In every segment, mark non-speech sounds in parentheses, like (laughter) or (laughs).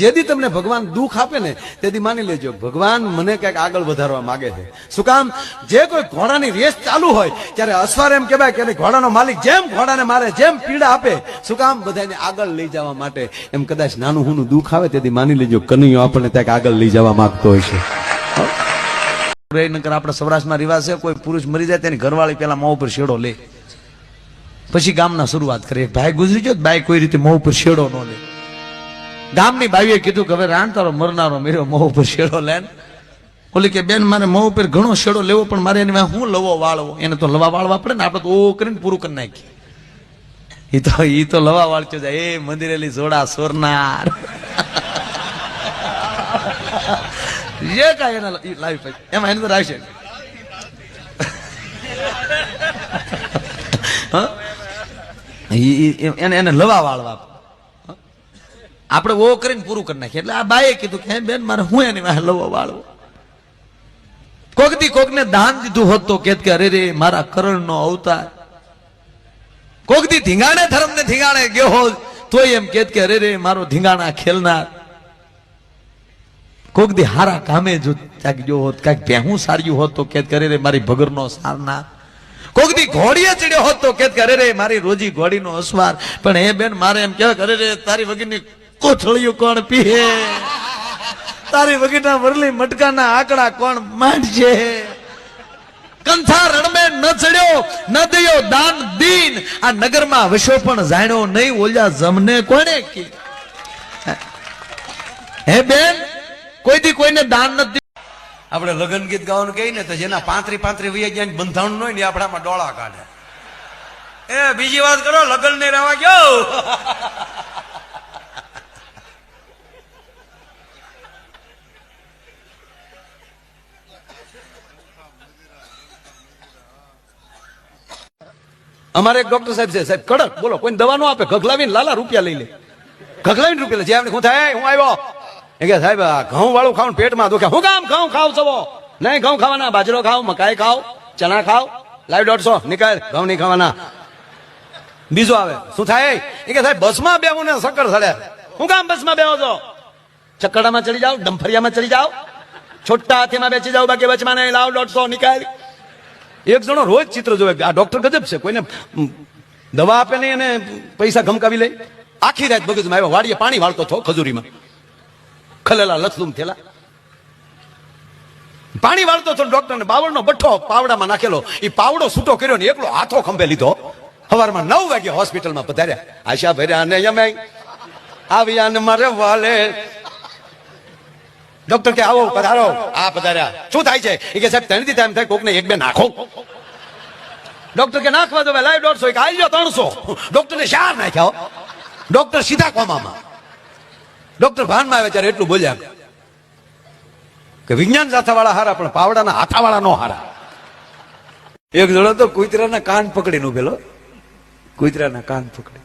જેથી તમને ભગવાન દુઃખ આપે ને તેથી માની લેજો, ભગવાન મને કંઈક આગળ વધારવા માંગે છે. શું કામ? જે કોઈ ઘોડાની રેસ ચાલુ હોય, ત્યારે અસવાર એમ કહેવાય કે ઘોડાનો માલિક જેમ ઘોડાને મારે, જેમ પીડા આપે, શું કામ? બધાને આગળ લઈ જવા માટે એમ કદાચ નાનું હુનું દુઃખ આવે તેથી માની લેજો, કનૈયો આપણને ત્યાં આગળ લઈ જવા માંગતો હોય છે. નકર આપણા સૌરાષ્ટ્રમાં રિવાજ છે, કોઈ પુરુષ મરી જાય, તેની ઘરવાળી પેલા મોં ઉપર શેડો લે. પછી ગામના શરૂઆત કરે. ભાઈ ગુજરી તો ભાઈ કોઈ રીતે મોં ઉપર શેડો ન લે. ગામની બાવીએ કીધું કે હવે રાણ તારો મરનારો મેરો મોં ઉપર શેડો લેન. ઓલી કે, બેન, મારે મોં ઉપર ઘણો શેડો લેવો, પણ મારે એને હું લવો વાળવો? એને તો લવા વાળવા પડે ને, આપણે તો ઓ કરીને પૂરું કરી નાખીએ. એ તો એ તો લવા વાળચો જાય. એ મંદિરેલી જોડા સોરનાર. જે કાંઈ એના લાવી પછી એમાં એની અંદર આવશે. એને લવા વાળવા? આપણે ઓ કરીને પૂરું કરી નાખીએ. એટલે આ બાએ કીધું કે બેન, મારે હું એની વાહે લવો વાળવો? કોક દી કોકને દાન દીધું હોત તો કેત કે, અરે રે, મારા કરણનો અવતાર. કોક દી ધીંગાણે ધર્મ ને ધીંગાણે ગયો હોત, તોય એમ કેત કે, અરે રે, મારો ધીંગાણા ખેલનાર. કોક દી હારા કામે જો ક્યાંક ગયો હોત કાંઈક પહેવું સાર્યું હોત તો કેત કરે રે, મારી ભગરનો સારનાર. કોક દી ઘોડીએ ચડ્યો હોત તો કેત કરે રે, મારી રોજી ઘોડીનો અસવાર. પણ એ બેન, મારે એમ કહેવાય કરે રે, તારી વગરની કોથળિયું કોણ પીએ તારી વગીટા વરલી મટકાના આંકડા કોણ માંડશે કંથા રણમે ન ચડ્યો, ન દયો દાન દીન. આ નગરમાં વશો પણ જાણ્યો નહીં ઓલ્યા જમને કોણે કી હે બેન કોઈ દી કોઈને દાન નથી આપણે લગ્ન ગીત ગાવાનું કહીએ ને, તો જેના પાંત્રી પાંત્રી વૈયા જ્યાં બંધાણ હોય ને આપણામાં ડોળા કાઢે. એ, બીજી વાત કરો લગ્ન ને રહેવા ગયો. અમારે એક ડોક્ટર સાહેબ છે. સાહેબ, કડક, બોલો કોઈ દવા નો આપે? ઘગલાવીને લાલા રૂપિયા લઈ લે. ઘગલાવીને રૂપિયા લે. જે આપણે હું થાય હું આવ્યો. એ કે, સાહેબ, આ ઘઉં વાળું ખાવ પેટમાં દુખે. હું કામ ઘઉં ખાવ છો નહીં, ઘઉં ખાવાના. બાજરો ખાવ, મકાઈ ખાવ, ચણા ખાવ. લાઈવ દોઢસો. નીકળ, ઘઉં નહીં ખાવાના. બીજો આવે, શું થાય? એ કે, સાહેબ, બસમાં બેવું ને સક્કર સડે. હું કામ બસમાં બેહો છો? ચક્કડામાં ચડી જાઓ, ડંફરિયામાં ચડી જાઓ. છોટા હાથીમાં બેસી જાઓ, બાકી બચમાં નહીં. લાવ દોઢસો, નીકળ. એક જણો રોજ ચિત્ર જોવે. આ ડોક્ટર ગજબ છે. કોઈને દવા આપે નહીં અને પૈસા ગમકાવી લે. આખી રાત મગજમાં આવ્યો. વાડીએ પાણી વાળતો થો ખજૂરીમાં. ખલેલા લથલુમ થેલા પાણી વાળતો હતો ડોક્ટર ને બાવળનો બઠ્ઠો પાવડામાં નાખેલો. એ પાવડો છૂટો કર્યો ને એકલો હાથો ખંભે લીધો. સવારમાં નવ વાગે હોસ્પિટલમાં પધાર્યા. આશા ભર્યા ને યમે આવ્યા ને મારે વાલે ડોક્ટર કે, આવો, પધારો. આ પધાર્યા. શું થાય છે? એ કે, સાહેબ ત્રણ દી ટાઈમ થાય, કોકને એક બે નાખો. ડોક્ટર કે, નાખવા દો લાઈવ દોઢસો. એક આવી જાઓ ત્રણસો. ડોક્ટર ને શાર નાખ્યા ડોક્ટર સીધા કોમામાં. ડોક્ટર ભાનમાં આવે ત્યારે એટલું બોલ્યા કે વિજ્ઞાન સાથાવાળા હારા, પણ પાવડાના હાથાવાળા નો હારા. એક જણો તો કુતરાના કાન પકડીને ઉભેલો કુતરાના કાન પકડી.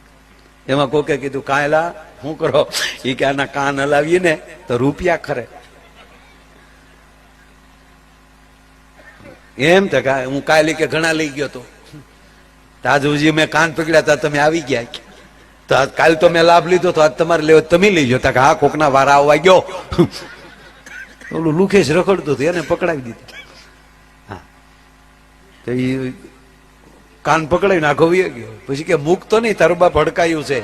એમાં કોકે કીધું, કાયલા, શું કરો? એ કે, આના કાન હલાવીએ ને તો રૂપિયા ખરે. એમ તો હું કાલે કે ઘણા લઈ ગયો તો. તાજુજી મેં કાન પકડ્યા તમે આવી ગયા તો કાલ તો મેં લાભ લીધો તો આજ તમારે લેવો તમે લઈ જતા કે હા, કોકના વારા આવવા ગયો. ઓલું લુખેશ રખડતું હતું, એને પકડાવી દીધું. હા. તો એ કાન પકડાવીને આખો વયો ગયો. પછી કે મૂકતો નહીં, તારું બાપ હડકાયું છે.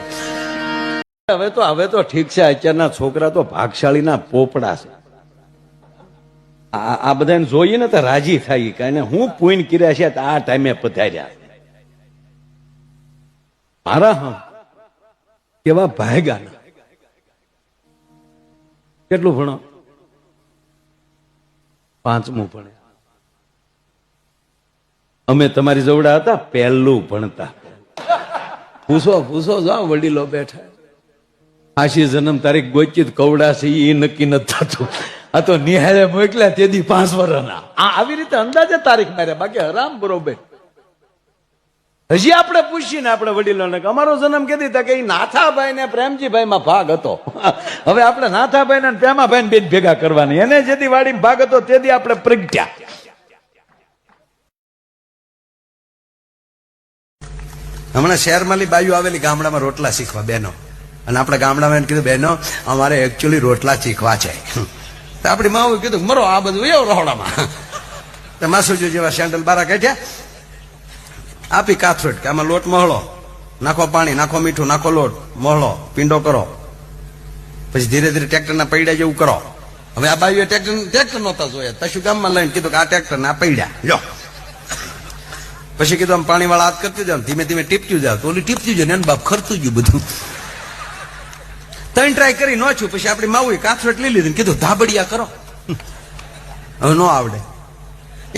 હવે તો હવે તો ઠીક છે, અત્યારના છોકરા તો ભાગશાળીના પોપડા છે. આ બધાને જોઈએ ને તો રાજી થઈ કે હું પૂન કર્યા છે આ ટાઈમે પધાર્યા. મારા હમ કેવા ભાગ્યા કેટલું ભણો? પાંચમું ભણે અમે તમારી જોવડા હતા, પહેલું ભણતા. પૂછો પૂછો જાઓ વડીલો બેઠા. આશી જન્મ તારીખ ગોચિત કવડા છે એ નક્કી નથી થતું. આ તો નિહાળે મોકલ્યા તેથી પાંચ વર્ષના આ આવી રીતે અંદાજે તારીખ માર્યા. બાકી હરામ બરોબર. હજી આપણે પૂછીએ ને આપણે વડીલોને કે અમારો જન્મ કીધી તા કે એ નાથાભાઈ ને પ્રેમજીભાઈ માં ભાગ હતો. હવે આપણે નાથાભાઈ ને પ્રેમાભાઈ ને બેન ભેગા કરવાની. એને જેથી વાડી ભાગ હતો તેથી આપણે પ્રગટ્યા. હમણાં શહેરમાંલી બાયુ આવેલી ગામડામાં રોટલા શીખવા બેનો. અને આપણે ગામડામાં એમ કીધું બહેનો અમારે એકચ્યુઅલી રોટલા શીખવા છે. તો આપણી માવું કીધું મરો આ બધું એવું રહોડામાં. (laughs) માસુજી જેવા સેન્ડલ બારા કાઢ્યા. આપી કાથરોટ કે આમાં લોટ મહળો. નાખો પાણી, નાખો મીઠું, નાખો લોટ, મહળો, પીંડો કરો. પછી ધીરે ધીરે ટ્રેક્ટરના પૈડા જેવું કરો. હવે આ બાજુએ ટ્રેક્ટર ટ્રેક્ટર નહોતા જોયા. તશું ગામમાં લઈને કીધું કે આ ટ્રેક્ટર ના પૈડા. લો પછી કીધું આમ પાણી વાળા હાથ કરતી જાવ ધીમે ધીમે ટીપતું જાવ તો ઓલી ટીપતું જાય ને બાપ ખરતું ગયું બધું. ત્રણ ટ્રાય કરી નો છું પછી આપણી માવું કાથરોટ લઈ લીધી કીધું, ધાબડિયા કરો. હવે ન આવડે.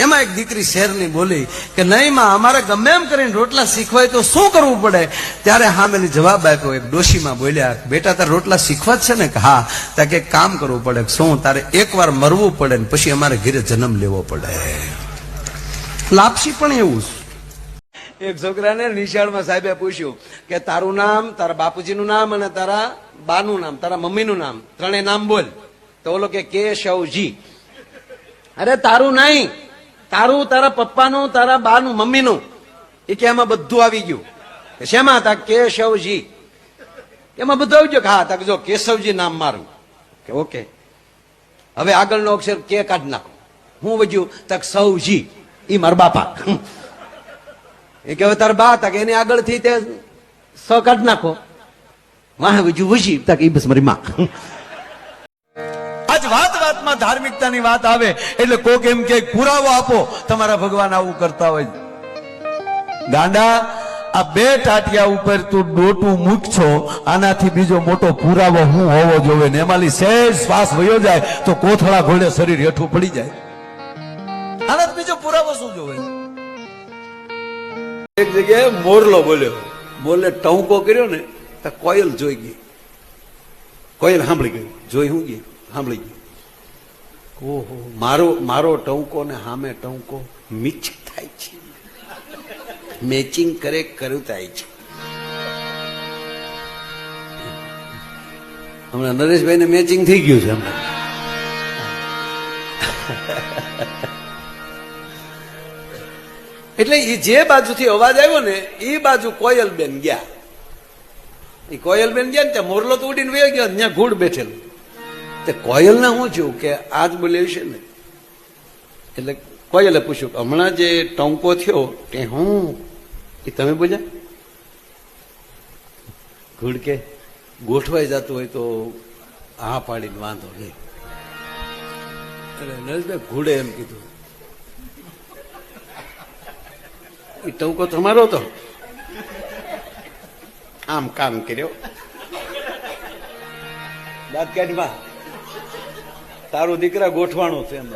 એમાં એક દીકરી શેરની બોલી કે, નહીં માં, અમારે ગમે એમ કરીને રોટલા શીખવાય તો શું કરવું પડે? ત્યારે હા મેં જવાબ આપ્યો, એક ડોશીમાં બોલ્યા, બેટા, તારે રોટલા શીખવા જ છે ને? કે, હા. ત્યાં કે કામ કરવું પડે. શું, તારે એકવાર મરવું પડે ને પછી અમારે ઘરે જન્મ લેવો પડે. લાપસી પણ એવું એક છોકરાને નિશાળમાં સાહેબે પૂછ્યું કે, તારું નામ, તારા બાપુજીનું નામ અને તારા બાનું નામ, તારા મમ્મીનું નામ, ત્રણેય નામ બોલ. તો ઓલો કે, કેશવજી. અરે, તારું નહીં. તારું, તારા પપ્પાનું, તારા બાનું, મમ્મીનું. એ કે એમાં બધું આવી ગયું. શેમાં હતા? કેશવજી. એમાં બધું આવી ગયું. કે, હા, તા, જો, કેશવજી નામ મારું. કે, ઓકે. હવે આગળનો અક્ષર કે કાઢ નાખો. હું વજ્યું તક સૌજી એ મારા બાપા. એ કે હવે તાર બા હતા કે એની આગળથી તે સ કાઢ નાખો. વાહ, બીજું વજી તક એ બસ મારી માં. આજ વાત વાતમાં ધાર્મિકતાની વાત આવે, એટલે કોક એમ કે પુરાવો આપો, તમારા ભગવાન આવું કરતા હોય. ગાંડા, આ બે ટાટિયા ઉપર તું ડોટું મૂક છો, આનાથી બીજો મોટો પુરાવો હું હોવો જોવે ને એમાંથી સહેજ શ્વાસ વયો જાય, તો કોથળા ઘોડે શરીર હેઠું પડી જાય. આનાથી બીજો પુરાવો શું જોવે એક જગ્યાએ મોરલો બોલ્યો. બોલે ટહુકો કર્યો ને તો કોયલ જોઈ ગઈ. કોયલ સાંભળી ગઈ જોઈ હું ગઈ? સાંભળી ગઈ ઓહો. મારો મારો ટહુકો ને સામે ટહુકો મિચ થાય છે. મેચિંગ કરે કરું થાય છે. હમણાં નરેશભાઈ ને મેચિંગ થઈ ગયું છે હમણાં. એટલે એ જે બાજુથી અવાજ આવ્યો ને એ બાજુ કોયલબેન ગયા. એ કોયલબેન ગયા ને ત્યાં મોરલો તો ઉડીને વયો ગયો, ત્યાં ઘૂડ બેઠેલું. તે કોયલને હું થયું કે આજ બોલ્યું છે ને? એટલે કોયલે પૂછ્યું કે હમણાં જે ટંકો થયો, તે હું? એ તમે બોલ્યા? ઘૂડ કે ગોઠવાઈ જતું હોય તો હા પાડીને વાંધો નહીં. એટલે નરેશભાઈ ઘૂડે એમ કીધું. એ ટંકો તમારો હતો. આમ કામ કર્યો. દાંત કાઢમાં તારું દીકરા ગોઠવાણું છે એમ.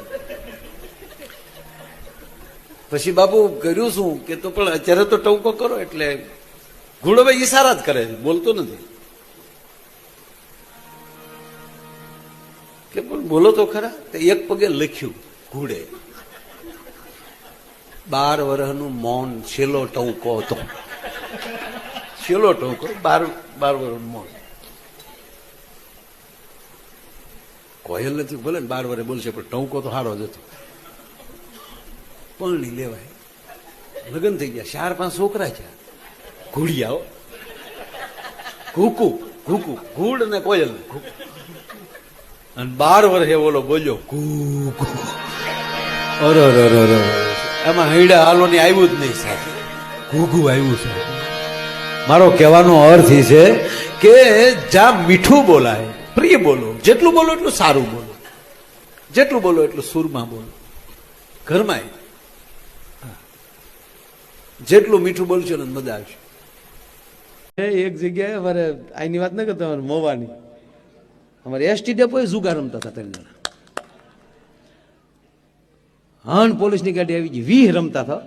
પછી બાપુ કર્યું શું? કે તો પણ અત્યારે તો ટવકો કરો એટલે ઘોડો ભાઈ ઈશારા જ કરે છે, બોલતો નથી. કે પણ બોલો તો ખરા. તો એક પગે લખ્યું, ઘોડે. બાર વર્ષનું મૌન છેલ્લો ટૂંકો હતો. છેલ્લો ટૂંકો, બાર બાર વર્ષનું મૌન. કોયલ નથી, ભલે ને બાર વર્ષે બોલશે, પણ ટૂંકો તો સારો જ હતો. પરણી લેવાય. લગ્ન થઈ ગયા, ચાર, પાંચ છોકરા છે ઘોડિયાઓ ઘૂકુ ઘૂકુ, ઘૂડ ને કોયલ. અને બાર વર્ષે બોલો બોલ્યો, ઘૂકુ. અરે અરે અરે એમાં હૈડા હાલોની આવ્યું જ નહીં સાહેબ. ઘૂઘુ આવ્યું છે. મારો કહેવાનો અર્થ એ છે કે જ્યાં મીઠું બોલાય પ્રિય બોલો. જેટલું બોલો એટલું સારું બોલો. જેટલું બોલો એટલું સુરમાં બોલો. ઘરમાં જેટલું મીઠું બોલશો ને મજા આવશે. એક જગ્યાએ અમારે આની વાત ન કરતા અમારે મોવાની. અમારે એસટી ડેપોએ જુગાર રમતા હતા ત્રણ જણા. હન પોલીસની ગાડી આવી ગઈ. વીહ રમતા થો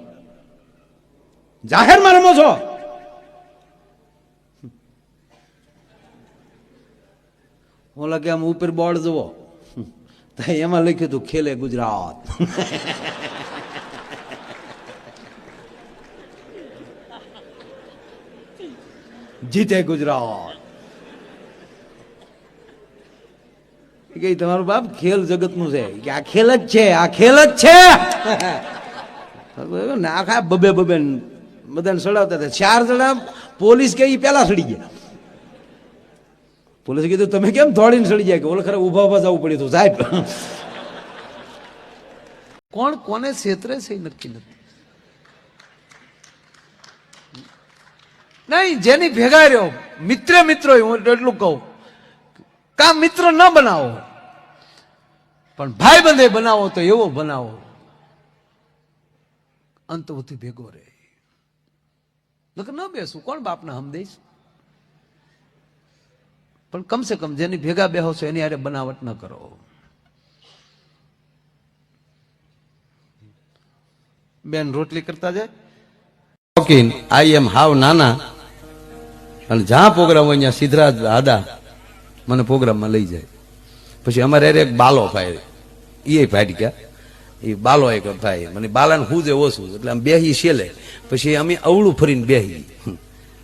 જાહેરમાં રમો છો? ઓલા કે આમ ઉપર બોર્ડ જુઓ. તો એમાં લખ્યું હતું, ખેલે ગુજરાત. જીતે ગુજરાત. કે તમારું બાપ ખેલ જગતનું છે. કે આ ખેલ જ છે, આ ખેલ જ છે. (laughs) ને, આખા બબે બબે બધાને સડાવતા હતા. ચાર જણા પોલીસ કે ઈ પેલા સડી ગયા. પોલીસે કીધું, તમે કેમ દોડીને સડી જાય કે ઓલ ખરા ઊભા ઊભા જવું પડ્યું સાહેબ. (laughs) કોણ કોને છેતરે છે એ નક્કી નથી. નહીં, જેની ભેગા રહ્યો મિત્ર મિત્રો હું એટલું કહું. કા મિત્ર ન બનાવો. પણ ભાઈ બંધે બનાવો તો એવો બનાવો. અંત સુધી ભેગો રહે. ન બેસું. કોણ બાપને હમ દઈશ? પણ કમસે કમ જેની ભેગા બેહો છો એની હારે બનાવટ ન કરો. બેન, રોટલી કરતા જાય? આઈ એમ હાવ નાના. અને જ્યાં પ્રોગ્રામ હોય ત્યાં સિદ્ધરાજ દાદા મને પ્રોગ્રામમાં લઈ જાય. પછી અમારે એક બાલો ભાઈ એ ગયા. એ બાલો એક ભાઈ મને બાલાને હું ઓછું એટલે આમ બેહી છેલે પછી અમે અવળું ફરીને બેહી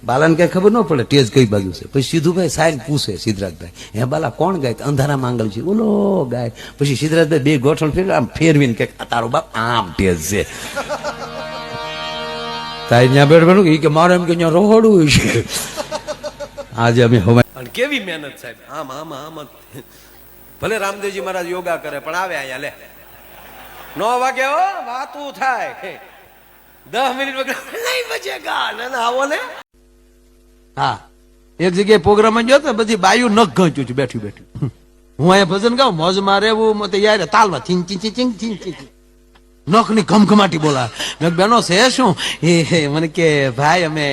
બાલાને કઈ ખબર ન પડે, ટેજ કઈ બાજુ છે. પછી સીધુભાઈ સાહેબ પૂછે, સિદ્ધરાજભાઈ, હે બાલા, કોણ ગાય? અંધારા માંગલ છે. ઓલો ગાય. પછી સિદ્ધરાજભાઈ બે ગોઠણ ફેર આમ ફેરવીને કે, તારો બાપ આમ ટેજ છે. તારી ત્યાં બેઠવાનું કે કે, મારે એમ કે રોડું છે. આજે અમે હવા અને કેવી મહેનત સાહેબ. આમ આમ આમ ભલે રામદેવજી મહારાજ યોગા કરે પણ આવે અહીંયા લે. નો વાગે હો વાતું થાય. દસ મિનિટ વગર નહીં બચેગા ના ના આવો ને. હા એક જગ્યાએ પ્રોગ્રામ ગયો તો બધી બાયું નખ ગંચ્યું છે બેઠી બેઠી. હું અહીંયા ભજન ગાઉં મોજમાં રહેવું મતે યાર તાલમાં ચીંગ ચીંગ ચીંગ ચીંગ ચીંગ ચીંગ. નખની ઘમઘમાટી બોલા મેં બેનો છે શું? એ હે, મને કે ભાઈ અમે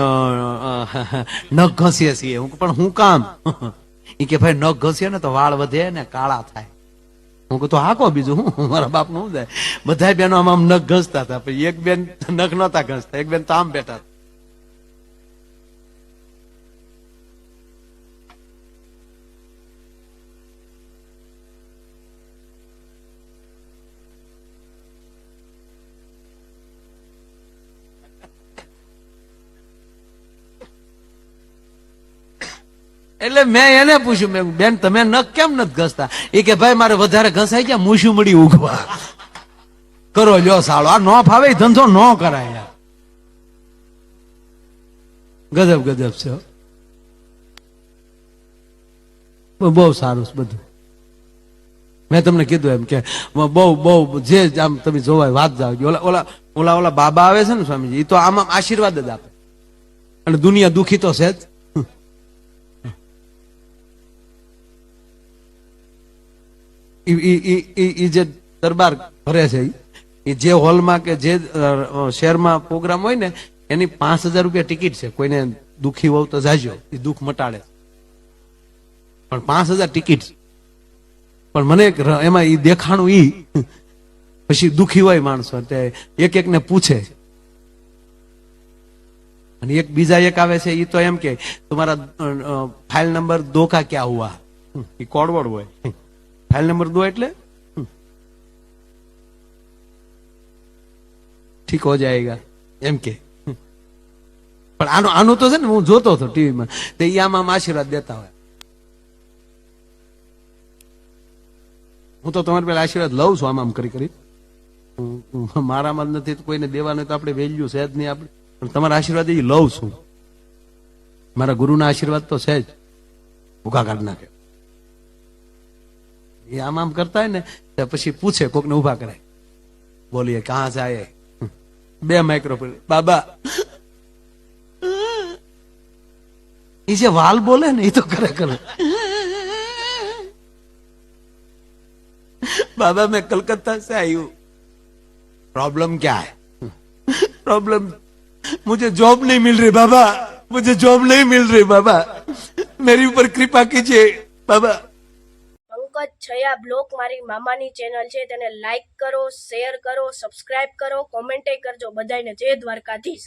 (laughs) નખ ઘસીએ છીએ. હું પણ હું કામ? (laughs) એ કે ભાઈ, નખ ઘસીએ ને તો વાળ વધે ને કાળા થાય. હું કહું, તો હાકો બીજું. હું મારા બાપનું જાય? બધા બહેનો આમ આમ નખ ઘસતા હતા. પછી એક બેન નખ નહોતા ઘસતા. એક બેન તો આમ બેઠા એટલે મેં એને પૂછ્યું, મેં બેન, તમે નખ કેમ નથી ઘસતા? એ કે, ભાઈ, મારે વધારે ઘસાઈ ગયા, મૂછું મળી ઉગવા. કરો, લ્યો સાળો. આ નો ફાવે ધંધો નો કરાય ગજબ ગજબ છે. બહુ- સારું છે બધું. મેં તમને કીધું એમ કે, બહુ બહુ જે આમ તમે જોવાય, વાત જાવ. ઓલા ઓલા ઓલા ઓલા બાબા આવે છે ને સ્વામીજી એ તો આમ આશીર્વાદ જ આપે. અને દુનિયા દુખી તો છે જ. જે દરબાર ભરે છે ઈ જે હોલમાં કે જે શહેરમાં પ્રોગ્રામ હોય ને, એની પાંચ હજાર રૂપિયા ટિકિટ છે. કોઈને દુખી હોવ તો જાજો એ દુઃખ મટાડે પણ પાંચ હજાર ટિકિટ પણ મને એમાં ઈ દેખાણું ઈ, પછી દુખી હોય માણસો. તે એક એક ને પૂછે. અને એક બીજા એક આવે છે એ તો એમ કે, તમારા ફાઇલ નંબર દોકા ક્યાં હુઆ? એ કોડવડ હોય. ફાઇલ નંબર દો એટલે? ઠીક હો જાયગા. એમ કે. પણ આનો આનું તો છે ને હું જોતો હતો ટીવીમાં. તે આમ આશીર્વાદ દેતા હોય. હું તો તમારી પેલા આશીર્વાદ લઉં છું આમ આમ કરી કરી. મારામાં નથી તો કોઈને દેવાનું તો આપણે વેલ્યુ છે જ નહીં આપણે. પણ તમારા આશીર્વાદ એ લઉં છું. મારા ગુરુના આશીર્વાદ તો છે જ. ભૂખા કાઢ નાખે. એ આમ આમ કરતા હોય ને તો પછી પૂછે કોકને ઉભા કરાય બોલીએ કહાં સે આયે બે માઇક્રોફોન બાબા એ જે વાલ બોલે ને એ તો ખરેખર बाबा मैं कलकत्ता से आई हूं प्रॉब्लम क्या है प्रॉब्लम मुझे जॉब नहीं मिल रही बाबा मुझे जॉब नहीं मिल रही बाबा मेरी ऊपर कृपा कीजिए बाबा પંકજ છયા બ્લોક મારી મામાની ચેનલ છે, તેને લાઈક કરો શેર કરો સબસ્ક્રાઈબ કરો કોમેન્ટે કરજો બધાને જય દ્વારકાધીશ.